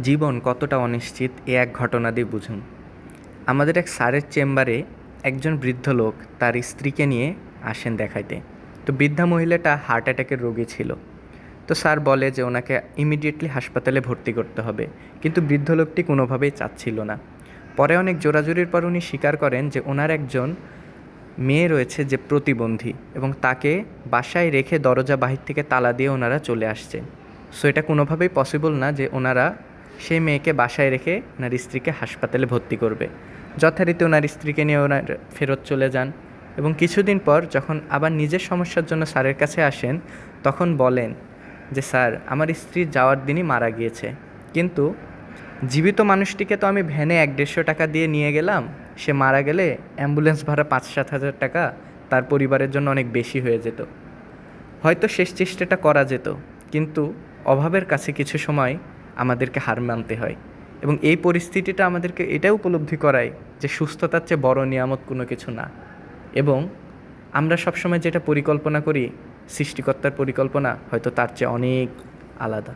জীবন কতটা অনিশ্চিত এ এক ঘটনা দিয়ে বুঝুন। আমাদের এক স্যারের চেম্বারে একজন বৃদ্ধ লোক তার স্ত্রীকে নিয়ে আসেন দেখাইতে। তো বৃদ্ধা মহিলাটা হার্ট অ্যাটাকের রোগী ছিল। তো স্যার বলে যে ওনাকে ইমিডিয়েটলি হাসপাতালে ভর্তি করতে হবে। কিন্তু বৃদ্ধ লোকটি কোনোভাবেই চাচ্ছিল না। পরে অনেক জোরাজুরির পর উনি স্বীকার করেন যে ওনার একজন মেয়ে রয়েছে যে প্রতিবন্ধী এবং তাকে বাসায় রেখে দরজা বাহির থেকে তালা দিয়ে ওনারা চলে আসছে। সো এটা কোনোভাবেই পসিবল না যে ওনারা সেই মেয়েকে বাসায় রেখে ওনার স্ত্রীকে হাসপাতালে ভর্তি করবে। যথারীতি ওনার স্ত্রীকে নিয়ে ওনার ফেরত চলে যান এবং কিছুদিন পর যখন আবার নিজের সমস্যার জন্য স্যারের কাছে আসেন, তখন বলেন যে, স্যার, আমার স্ত্রী যাওয়ার দিনই মারা গিয়েছে। কিন্তু জীবিত মানুষটিকে তো আমি ভ্যানে এক দেড়শো টাকা দিয়ে নিয়ে গেলাম। সে মারা গেলে অ্যাম্বুলেন্স ভাড়া পাঁচ সাত হাজার টাকা, তার পরিবারের জন্য অনেক বেশি হয়ে যেত। হয়তো শেষ চেষ্টাটা করা যেত। কিন্তু অভাবের কাছে কিছু সময় আমাদেরকে হার মানতে হয়। এবং এই পরিস্থিতিটা আমাদেরকে এটাও উপলব্ধি করায় যে সুস্থতার চেয়ে বড় নিয়ামত কোনো কিছু না। এবং আমরা সবসময় যেটা পরিকল্পনা করি, সৃষ্টিকর্তার পরিকল্পনা হয়তো তার চেয়ে অনেক আলাদা।